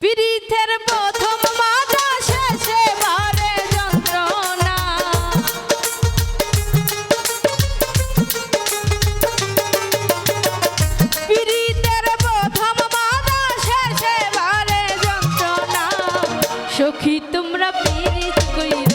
পিরিথের প্রথম মাথা শেষে মারে যন্ত্রণা। পিরিতের প্রথম মাথা শেষে মারে যন্ত্রণা। সখী, তোমরা পিরিত কইরা